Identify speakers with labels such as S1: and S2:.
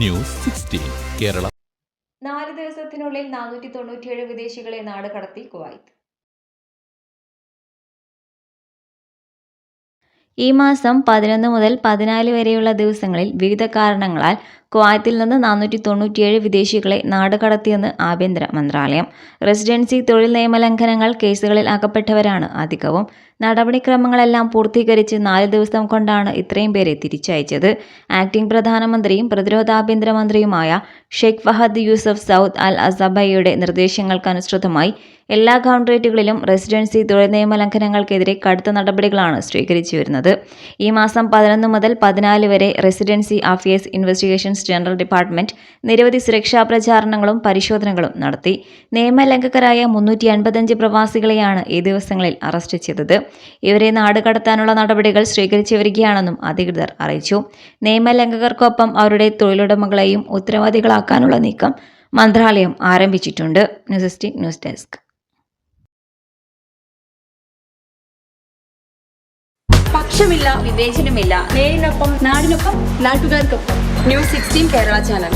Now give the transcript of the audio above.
S1: News sixteen Kerala.
S2: നാല് ദിവസത്തിനുള്ളിൽ നാനൂറ്റി തൊണ്ണൂറ്റിയേഴ് വിദേശികളെ നാട് കടത്തി കുവൈത്ത്.
S3: ഈ മാസം പതിനൊന്ന് മുതൽ പതിനാല് വരെയുള്ള ദിവസങ്ങളിൽ വിവിധ കാരണങ്ങളാൽ കുവൈത്തിൽ നിന്ന് നാനൂറ്റി തൊണ്ണൂറ്റിയേഴ് വിദേശികളെ നാട് കടത്തിയെന്ന് ആഭ്യന്തര മന്ത്രാലയം. റെസിഡൻസി തൊഴിൽ നിയമലംഘനങ്ങൾ കേസുകളിൽ അകപ്പെട്ടവരാണ് അധികവും. നടപടിക്രമങ്ങളെല്ലാം പൂർത്തീകരിച്ച് നാല് ദിവസം കൊണ്ടാണ് ഇത്രയും പേരെ തിരിച്ചയച്ചത്. ആക്ടിംഗ് പ്രധാനമന്ത്രിയും പ്രതിരോധാഭ്യന്തരമന്ത്രിയുമായ Sheikh Fahad Yousef Saud Al അസബയുടെ നിർദ്ദേശങ്ങൾക്കനുസൃതമായി എല്ലാ കൗണ്ടറേറ്റുകളിലും റെസിഡൻസി തൊഴിൽ നിയമ ലംഘനങ്ങൾക്കെതിരെ കടുത്ത നടപടികളാണ് സ്വീകരിച്ചു വരുന്നത് ഈ മാസം പതിനൊന്ന് മുതൽ പതിനാല് വരെ residency affairs investigations general department നിരവധി സുരക്ഷാ പ്രചാരണങ്ങളും പരിശോധനകളും നടത്തി. നിയമലംഘകരായ മുന്നൂറ്റി അൻപത്തഞ്ച് പ്രവാസികളെയാണ് ഈ ദിവസങ്ങളിൽ അറസ്റ്റ് ചെയ്തത്. ഇവരെ നാട് കടത്താനുള്ള നടപടികൾ സ്വീകരിച്ചു വരികയാണെന്നും അധികൃതർ അറിയിച്ചു. നിയമലംഘകർക്കൊപ്പം അവരുടെ തൊഴിലുടമകളെയും ഉത്തരവാദികളാക്കാനുള്ള നീക്കം മന്ത്രാലയം ആരംഭിച്ചിട്ടുണ്ട്. News news desk.
S4: പക്ഷമില്ല വിവേചനമില്ല. നേരിനൊപ്പം നാടിനൊപ്പം നാട്ടുകാർക്കൊപ്പം. News sixteen Kerala channel.